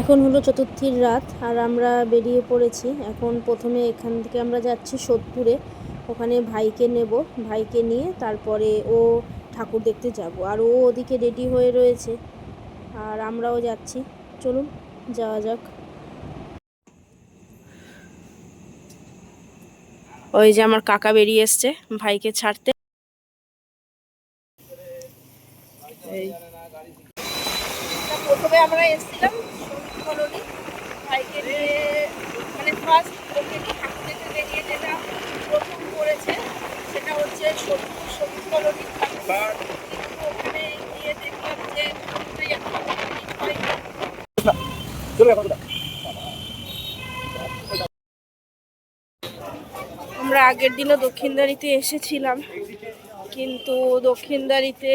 এখন হলো চতুর্থীর রাত আর আমরা বেরিয়ে পড়েছি। এখন প্রথমে এখান থেকে আমরা যাচ্ছি সোদপুরে। ওখানে ভাইকে নেব। ভাইকে নিয়ে তারপরে ও ঠাকুর দেখতে যাব। আর ও ওদিকে রেডি হয়ে রয়েছে। আর আমরাও যাচ্ছি। চলুন, যাওয়া যাক। ওই যে আমার কাকা বেরিয়ে এসছে ভাইকে ছাড়তে। প্রথমে আমরা এসেছিলাম কলোনি। ভাইকে নিয়ে মানে ফার্স্ট ওকে নিয়ে ঠাকুর দেখতে বেরিয়ে যেটা প্রথম করেছে সেটা হচ্ছে সবুজ কলোনি। কিন্তু ওখানে গিয়ে দেখলাম যে আমরা আগের দিনও দক্ষিণদারিতে এসেছিলাম কিন্তু দক্ষিণদারিতে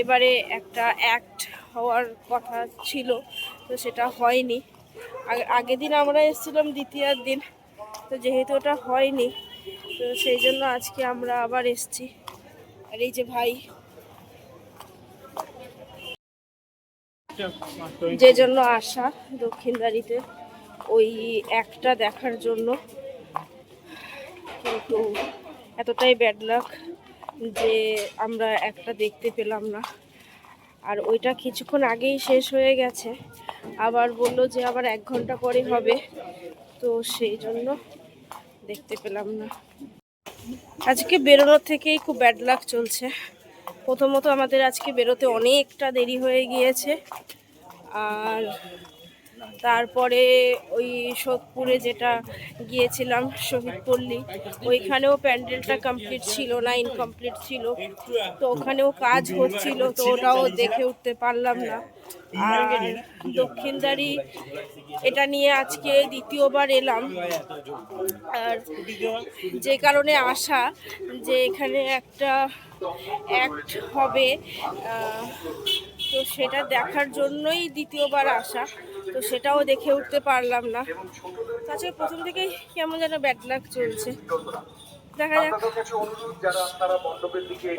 এবারে একটা অ্যাক্ট হওয়ার কথা ছিল, তো সেটা হয়নি। আগে- আগের দিন আমরা এসেছিলাম দ্বিতীয়ার দিন, তো যেহেতু ওটা হয়নি, তো সেই জন্য আজকে আমরা আবার এসেছি। আর এই যে ভাই, যে জন্য আসা দক্ষিণদারিতে ওই একটা দেখার জন্য। কিন্তু এতটাই ব্যাড লাক যে আমরা একটা দেখতে পেলাম না। আর ওইটা কিছুক্ষণ আগেই শেষ হয়ে গেছে। আবার বলল যে আবার এক ঘণ্টা পরে হবে। তো সেই জন্য দেখতে পেলাম না। আজকে বেরোনোর থেকেই খুব ব্যাড লাক চলছে। প্রথমত আমাদের আজকে বেরোতে অনেকটা দেরি হয়ে গিয়েছে। আর তারপরে ওই সোদপুরে যেটা গিয়েছিলাম, শহীদ পল্লী, ওইখানেও প্যান্ডেলটা কমপ্লিট ছিল না ইনকমপ্লিট ছিল। তো ওখানেও কাজ হচ্ছিল, তো ওটাও দেখে উঠতে পারলাম না। আর দক্ষিণদারি, এটা নিয়ে আজকে দ্বিতীয়বার এলাম। আর যে কারণে আসা যে এখানে একটা অ্যাক্ট হবে তো সেটা দেখার জন্যই দ্বিতীয়বার আসা। তো সেটাও দেখে উঠতে পারলাম না। তাছাড়া প্রথম থেকেই কেমন যেন ব্যাড লাক চলছে। দেখা যাক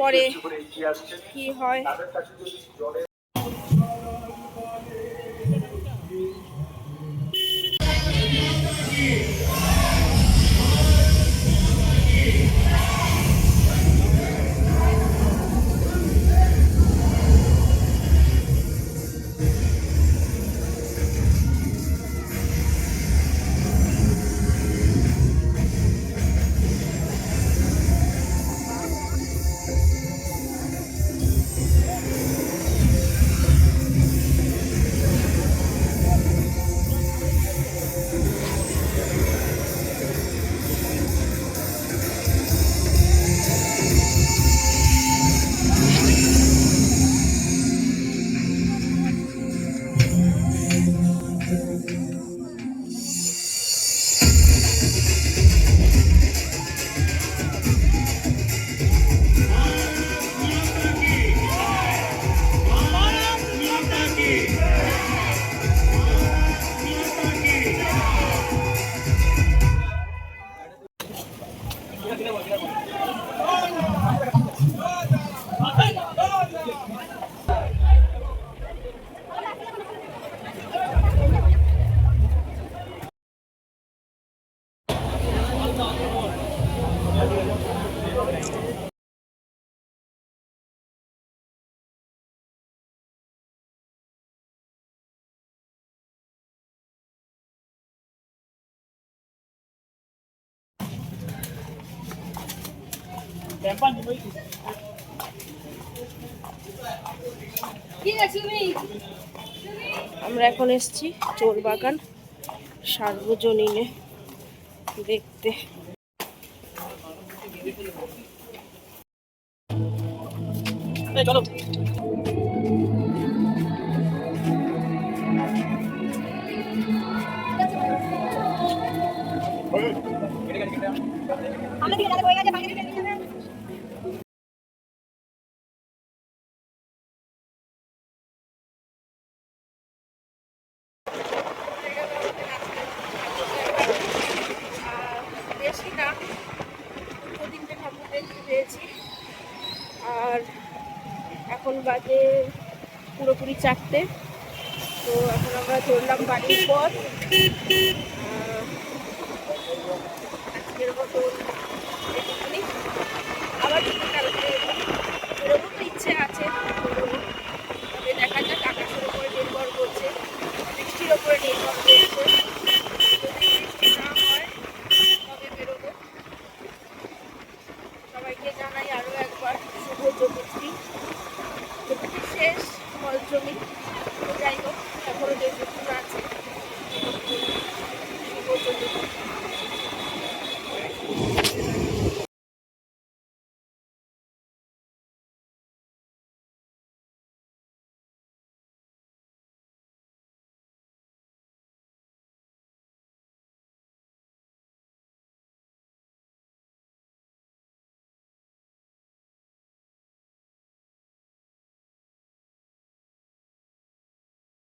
পরে কি হয়। আমরা এখন এসেছি চোর বাগান সার্বজনীনে দেখতে। বেশি দুটো তিনটে ঠাকুর দেখতে পেয়েছি আর এখন বাজে পুরোপুরি চারটে। তো এখন আমরা চললাম বাড়ির পথ। চলি